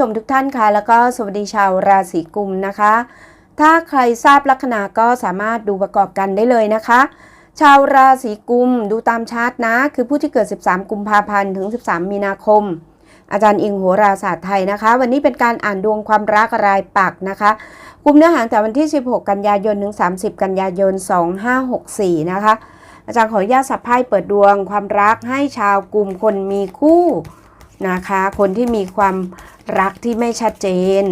ชมทุกท่านค่ะ แล้วก็สวัสดีชาวราศีกุมนะคะ ถ้าใครทราบลัคนาก็สามารถดูประกอบกันได้เลยนะคะ ชาวราศีกุมดูตามชาร์ตนะ คือผู้ที่เกิด 13 กุมภาพันธ์ถึง 13 มีนาคม อาจารย์อิงโหราศาสตร์ไทยนะคะ วันนี้เป็นการอ่านดวงความรักรายปักนะคะกลุ่มเนื้อหาแต่วันที่ 16 กันยายนถึง 30 กันยายน 2564 นะคะ อาจารย์ขออนุญาตสับไพ่เปิดดวงความรักให้ชาวกลุ่มคนมีคู่นะคะ คนที่มีความ รักที่ไม่ชัดเจน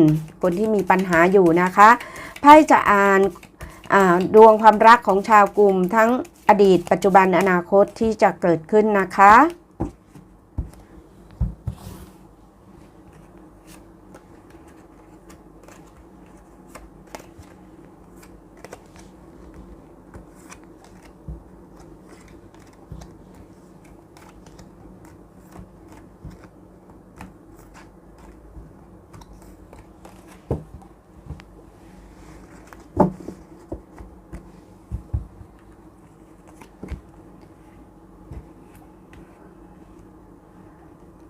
คนที่มีปัญหาอยู่นะคะไพ่จะอ่านดวงความรักของชาวกลุ่มทั้งอดีตปัจจุบันอนาคตที่จะเกิดขึ้นนะคะ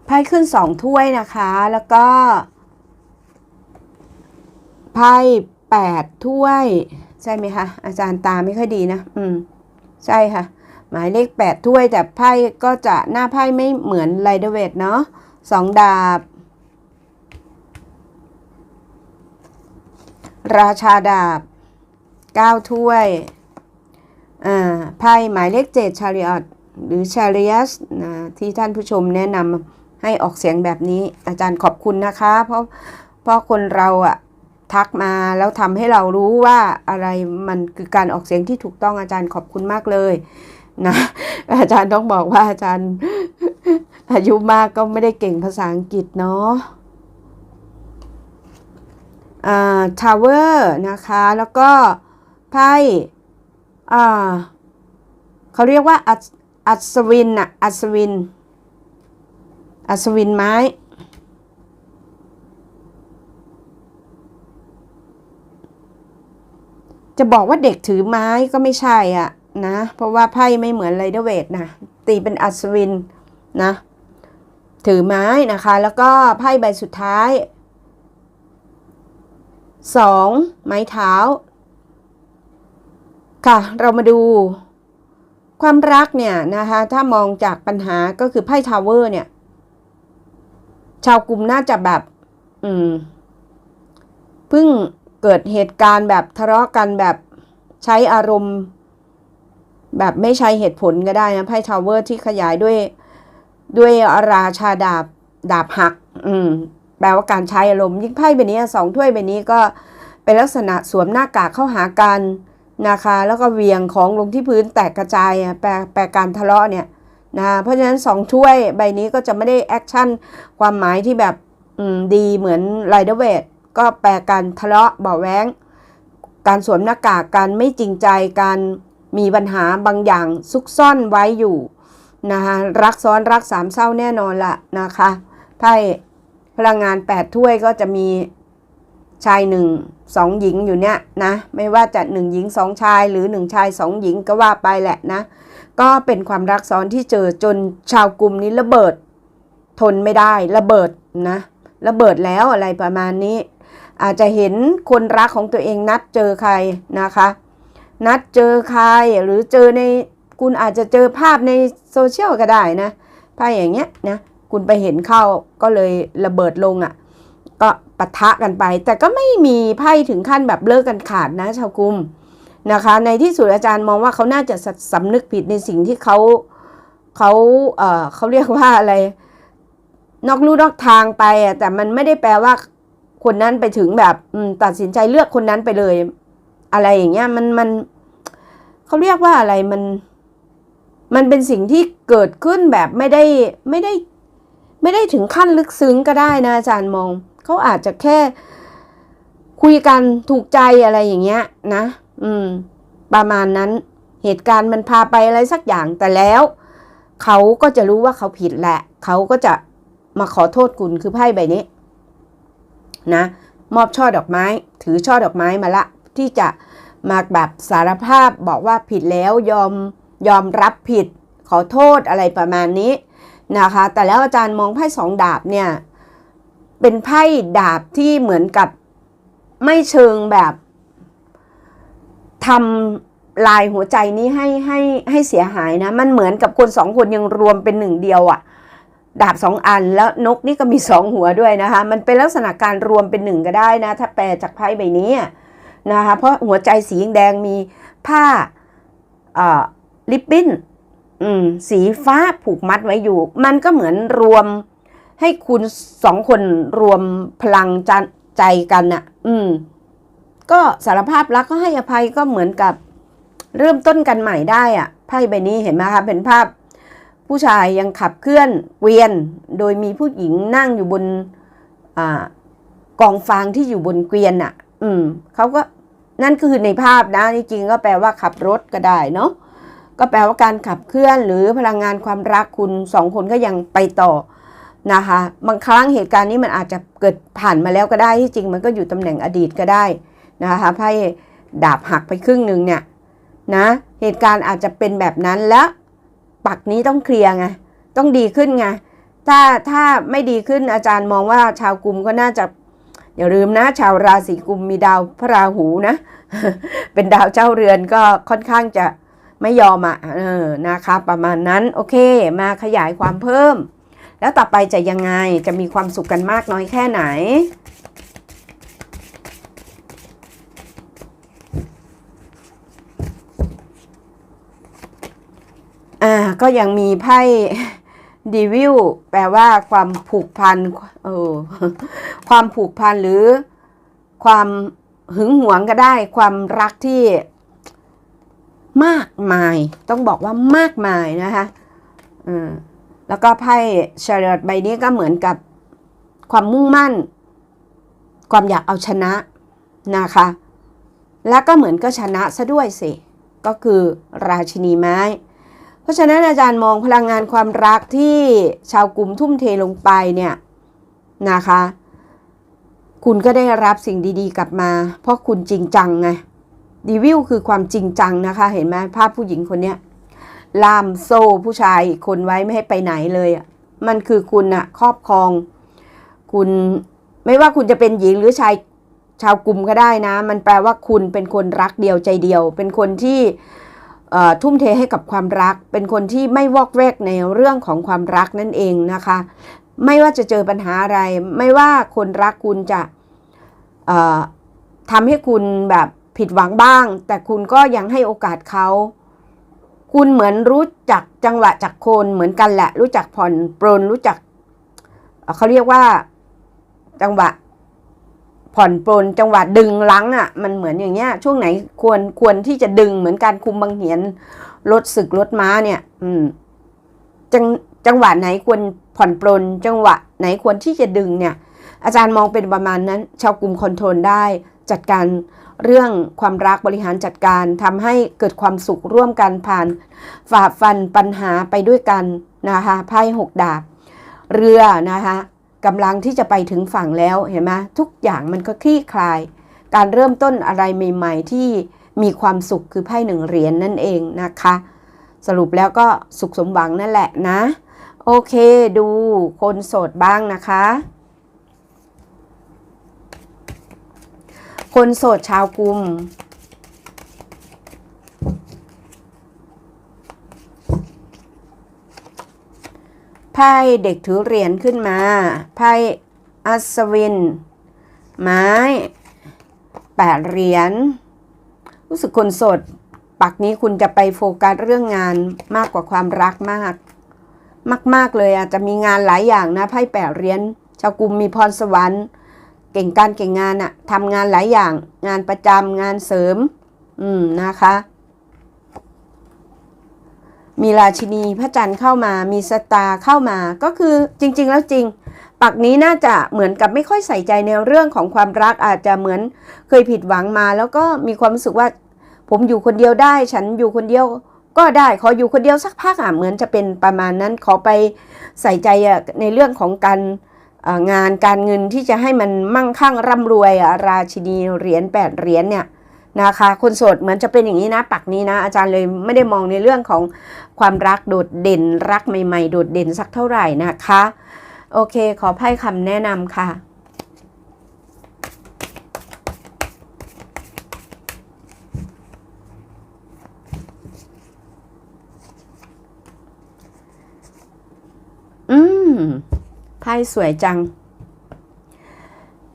ไพ่ขึ้นสองถ้วยนะคะ แล้วก็ ไพ่แปดถ้วย ใช่ไหมคะ อาจารย์ตาไม่ค่อยดีนะ อืม ใช่ค่ะ หมายเลขแปดถ้วย แต่ไพ่ก็จะหน้าไพ่ไม่เหมือนไรเดเวทเนาะสองดาบ ราชาดาบเก้าถ้วย อ่า ไพ่หมายเลขเจ็ดชาริออตหรือชาริอัสนะที่ท่านผู้ชมแนะนำ ให้ออกเสียงแบบนี้ อาจารย์ขอบคุณนะคะ เพราะเพราะคนเราอะทักมาแล้วทำให้เรารู้ว่าอะไรมันคือการออกเสียงที่ถูกต้องอาจารย์ขอบคุณมากเลยนะอาจารย์ต้องบอกว่าอาจารย์อายุมากก็ไม่ได้เก่งภาษาอังกฤษเนาะอ่าทาวเวอร์นะคะ แล้วก็ไพ่อ่าเขาเรียกว่าอัศอัศวินอะอัศวิน อัศวินไม้ จะบอกว่าเด็กถือไม้ก็ไม่ใช่อะนะ เพราะว่าไพ่ไม่เหมือนไรเดอร์เวทนะ ตีเป็นอัศวินนะ ถือไม้นะคะ แล้วก็ไพ่ใบสุดท้ายสองไม้เท้า ค่ะ เรามาดูความรักเนี่ยนะคะ ถ้ามองจากปัญหาก็คือไพ่ทาวเวอร์เนี่ย ชาวกลุ่มน่าจะแบบ อืมเพิ่งเกิดเหตุการณ์แบบทะเลาะกันแบบใช้อารมณ์ แบบไม่ใช้เหตุผลก็ได้นะไพ่ทาวเวอร์ที่ขยายด้วยด้วยราชาดาบดาบหัก อืม แปลว่าการใช้อารมณ์ยิ่งไพ่ใบนี้สองถ้วยใบนี้ก็เป็นลักษณะสวมหน้ากากเข้าหากันนะคะ แล้วก็เวียงของลงที่พื้นแตกกระจายแปลแปลการทะเลาะเนี่ย นะเพราะฉะนั้นสองถ้วยใบนี้ก็จะไม่ได้แอคชั่นความหมายที่แบบดีเหมือนไรเดอร์เวทก็แปลการทะเลาะเบาแว้ง การสวมหน้ากากการไม่จริงใจการมีปัญหาบางอย่างซุกซ่อนไว้อยู่นะคะรักซ้อนรักสามเศร้าแน่นอนละนะคะไพ่พลังงาน 8 ถ้วยก็จะมีชายหนึ่งสองหญิงอยู่เนี่ยนะ ไม่ว่าจะหนึ่งหญิงสองชายหรือหนึ่งชายสองหญิงก็ว่าไปแหละนะ ก็เป็นความรักซ้อนที่เจอจนชาวกลุ่มนี้ระเบิด ทนไม่ได้ระเบิดนะระเบิดแล้วอะไรประมาณนี้ อาจจะเห็นคนรักของตัวเองนัดเจอใครนะคะ นัดเจอใครหรือเจอในคุณอาจจะเจอภาพในโซเชียลก็ได้นะภาพอย่างเงี้ยนะคุณไปเห็นเข้าก็เลยระเบิดลงอะ่ะก็ปะทะกันไป แต่ก็ไม่มีไพ่ถึงขั้นแบบเลิกกันขาดนะชาวกลุ่ม นะคะ ในที่สุดอาจารย์มองว่าเขาน่าจะสำนึกผิดในสิ่งที่เขาเขาเอ่อเขาเรียกว่าอะไร นอกลู่นอกทางไปอะแต่มันไม่ได้แปลว่าคนนั้นไปถึงแบบตัดสินใจเลือกคนนั้นไปเลย อะไรอย่างเงี้ยมันมันเขาเรียกว่าอะไรมัน มันเป็นสิ่งที่เกิดขึ้นแบบไม่ได้ไม่ได้ ไม่ได้ถึงขั้นลึกซึ้งก็ได้นะอาจารย์มองเขาอาจจะแค่คุยกันถูกใจอะไรอย่างเงี้ยนะ อืม ประมาณนั้น เหตุการณ์มันพาไปอะไรสักอย่างแต่แล้ว เขาก็จะรู้ว่าเขาผิดแหละ เขาก็จะมาขอโทษคุณคือไพ่ใบนี้ นะ มอบช่อดอกไม้ ถือช่อดอกไม้มาละ ที่จะมาแบบสารภาพบอกว่าผิดแล้วยอมยอมรับผิด ขอโทษอะไรประมาณนี้นะคะ แต่แล้วอาจารย์มองไพ่สองดาบเนี่ย เป็นไพ่ดาบที่เหมือนกับไม่เชิงแบบ ทำลายหัวใจนี้ให้ให้ให้เสียหายนะ มันเหมือนกับคนสองคนยังรวมเป็นหนึ่งเดียวอะดาบสองอันแล้วนกนี่ก็มีสองหัวด้วยนะคะ มันเป็นลักษณะการรวมเป็นหนึ่งก็ได้นะ ถ้าแปลจากไพ่ใบนี้นะคะ เพราะหัวใจสีแดงมีผ้าลิปบิ้นสีฟ้าผูกมัดไว้อยู่ มันก็เหมือนรวมให้คุณสองคนรวมพลังใจกันน่ะ อืม ก็สารภาพรักก็ให้อภัยก็เหมือนกับเริ่มต้นกันใหม่ได้อะไพ่ใบนี้เห็นไหมคะเป็นภาพ ผู้ชายยังขับเคลื่อนเกวียน โดยมีผู้หญิงนั่งอยู่บนอกองฟางที่อยู่บนเกวียนน่ะ อืมเขาก็นั่นคือในภาพนะจริงก็แปลว่าขับรถก็ได้เนาะก็แปลว่าการขับเคลื่อนหรือพลังงานความรักคุณสองคนก็ยังไปต่อนะคะบางครั้งเหตุการณ์นี้มันอาจจะเกิดผ่านมาแล้วก็ได้ที่จริงมันก็อยู่ตำแหน่งอดีตก็ได้ นะคะไพ่ดาบหักไปครึ่งหนึ่งเนี่ยนะเหตุการณ์อาจจะเป็นแบบนั้นแล้วปักนี้ต้องเคลียร์ไงต้องดีขึ้นไงถ้าถ้าไม่ดีขึ้นอาจารย์มองว่าชาวกลุ่มก็น่าจะอย่าลืมนะ ชาวราศีกุมมีดาวพระราหูนะ เป็นดาวเจ้าเรือนก็ค่อนข้างจะไม่ยอมอะเออนะคะประมาณนั้นโอเคมาขยายความเพิ่ม แล้วต่อไปจะยังไงจะมีความสุขกันมากน้อยแค่ไหน ก็ยังมีไพ่ดีวิวแปลว่าความผูกพันเออความผูกพันหรือความหึงหวงก็ได้ ความรักที่มากมาย ต้องบอกว่ามากมายนะคะอืมแล้วก็ไพ่ชาร์ลอตใบนี้ก็เหมือนกับความมุ่งมั่น ความอยากเอาชนะนะคะ แล้วก็เหมือนก็ชนะซะด้วยสิ ก็คือราชินีไม้ ราะฉะนั้นอาจารย์มองพลังงานความรักที่ชาวกลุ่มทุ่มเทลงไปเนี่ยนะคะ คุณก็ได้รับสิ่งดีๆ กลับมา เพราะคุณจริงจังไงดีวิวคือความจริงจังนะคะ เห็นไหมภาพผู้หญิงคนเนี้ยล่ามโซ่ผู้ชายอีกคนไว้ไม่ให้ไปไหนเลยอะมันคือคุณอะครอบครอง คุณไม่ว่าคุณจะเป็นหญิงหรือชายชาวกลุ่มก็ได้นะ มันแปลว่าคุณเป็นคนรักเดียวใจเดียว เป็นคนที่ ทุ่มเทให้กับความรัก เป็นคนที่ไม่วอกแวกในเรื่องของความรักนั่นเองนะคะ ไม่ว่าจะเจอปัญหาอะไร ไม่ว่าคนรักคุณจะทำให้คุณแบบผิดหวังบ้าง แต่คุณก็ยังให้โอกาสเขาคุณเหมือนรู้จักจังหวะจากคนเหมือนกันแหละ รู้จักผ่อนปรนรู้จักเขาเรียกว่าจังหวะ ผ่อนปรนจังหวะดึงลังอะมันเหมือนอย่างเงี้ย ช่วงไหนควรควรที่จะดึงเหมือนการคุมบังเหียนรถศึกรถม้าเนี่ย อืมจังจังหวะไหนควรผ่อนปรนจังหวะไหนควรที่จะดึงเนี่ย อาจารย์มองเป็นประมาณนั้น ชาวกลุ่มคอนโทรลได้จัดการเรื่องความรักบริหารจัดการทำให้เกิดความสุขร่วมกันผ่านฝ่าฟันปัญหาไปด้วยกันนะคะไพ่หกดาบ เรือนะคะ กำลังที่จะไปถึงฝั่งแล้วเห็นไหมทุกอย่างมันก็คลี่คลาย การเริ่มต้นอะไรใหม่ ๆ ที่มีความสุขคือไพ่หนึ่งเหรียญนนั่นเองนะคะ สรุปแล้วก็สุขสมหวังนั่นแหละนะ โอเคดูคนโสดบ้างนะคะ คนโสดชาวกลุ่ม ไพ่เด็กถือเหรียญขึ้นมา ไพ่อัศวิน ไม้แปดเหรียญ รู้สึกคนโสด ปักนี้คุณจะไปโฟกัสเรื่องงานมากกว่าความรักมาก มาก ๆ เลยอาจจะมีงานหลายอย่างนะ ไพ่แปดเหรียญ ชาวกลุ่มมีพรสวรรค์ เก่งการเก่งงานอะทำงานหลายอย่าง งานประจำงานเสริม อืมนะคะ มีราชินีพระจันทร์เข้ามา มีสตาร์เข้ามา ก็คือจริง ๆ แล้วจริง ปักนี้น่าจะเหมือนกับไม่ค่อยใส่ใจในเรื่องของความรักอาจจะเหมือนเคยผิดหวังมา แล้วก็มีความรู้สึกว่า ผมอยู่คนเดียวได้ ฉันอยู่คนเดียวก็ได้ขออยู่คนเดียวสักพักอะเหมือนจะเป็นประมาณนั้นขอไปใส่ใจในเรื่องของการงานการเงินที่จะให้มันมั่งคั่งร่ำรวยราชินีเหรียญแปดเหรียญเนี่ย นะคะ คนโสดเหมือนจะเป็นอย่างนี้นะ ปักนี้นะ อาจารย์เลยไม่ได้มองในเรื่องของความรักโดดเด่น รักใหม่ ๆ โดดเด่นสักเท่าไหร่นะคะ โอเค ขอไพ่คำแนะนำค่ะอืมไพ่สวยจัง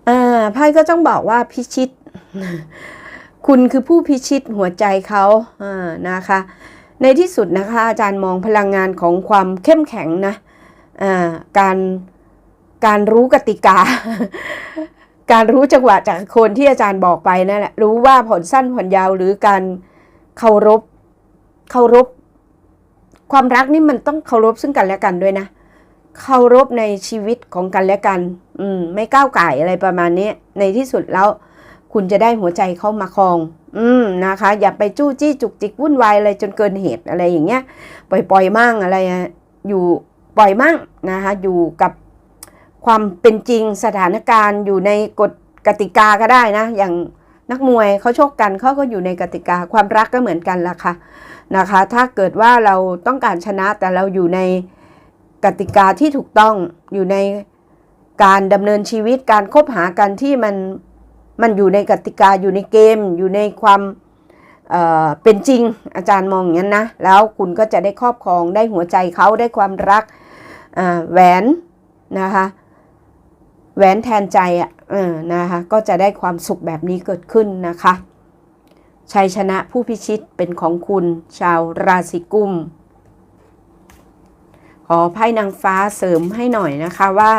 อ่า ไพ่ก็ต้องบอกว่าพิชิต คุณคือผู้พิชิตหัวใจเขาอ่านะคะ ในที่สุดนะคะ อาจารย์มองพลังงานของความเข้มแข็งนะอ่าการการรู้กติกา การรู้จังหวะจากคนที่อาจารย์บอกไปนั่นแหละรู้ว่าผลสั้นผลยาวหรือการเคารพเคารพ ความรักนี่มันต้องเคารพซึ่งกันและกันด้วยนะเคารพในชีวิตของกันและกัน อืม ไม่ก้าวไก่อะไรประมาณนี้ในที่สุดแล้ว คุณจะได้หัวใจเข้ามาครอง อืมนะคะ อย่าไปจู้จี้จุกจิกวุ่นวายอะไรจนเกินเหตุอะไรอย่างเงี้ย ปล่อยปล่อยๆมั่งอะไรอยู่ปล่อยมั่งนะคะอยู่กับความเป็นจริงสถานการณ์อยู่ในกฎกติกาก็ได้นะ อย่างนักมวยเขาชกกันเขาก็อยู่ในกติกาความรักก็เหมือนกันละค่ะนะคะ ถ้าเกิดว่าเราต้องการชนะแต่เราอยู่ในกติกาที่ถูกต้องอยู่ในการดำเนินชีวิตการคบหากันที่มัน มันอยู่ในกติกาอยู่ในเกม อยู่ในความเเป็นจริงอาจารย์มองอย่างนั้นนะ แล้วคุณก็จะได้ครอบครองได้หัวใจเขาได้ความรักแหวนนะคะแหวนแทนใจอะนะคะก็จะได้ความสุขแบบนี้เกิดขึ้นนะคะชัยชนะผู้พิชิตเป็นของคุณชาวราศีกุม ขอไพ่นางฟ้าเสริมให้หน่อยนะคะว่า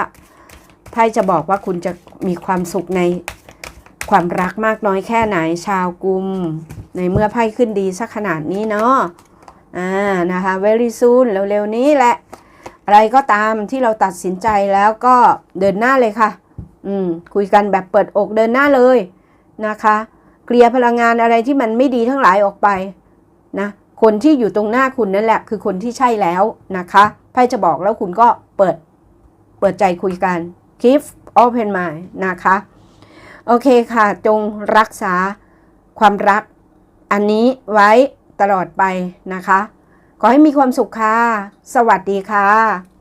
ไพ่จะบอกว่าคุณจะมีความสุขใน ความรักมากน้อยแค่ไหนชาวกุม ในเมื่อไพ่ขึ้นดีสักขนาดนี้เนาะอ่านะคะ very soon เร็วๆนี้แหละ อะไรก็ตามที่เราตัดสินใจแล้วก็เดินหน้าเลยค่ะ อืม คุยกันแบบเปิดอกเดินหน้าเลยนะคะ เคลียร์พลังงานอะไรที่มันไม่ดีทั้งหลายออกไปนะคนที่อยู่ตรงหน้าคุณนั่นแหละ คือคนที่ใช่แล้วนะคะไพ่จะบอกแล้วคุณก็เปิด เปิดใจคุยกัน keep open mind นะคะ โอเคค่ะ จงรักษาความรัก อันนี้ไว้ตลอดไปนะคะ ขอให้มีความสุขค่ะ สวัสดีค่ะ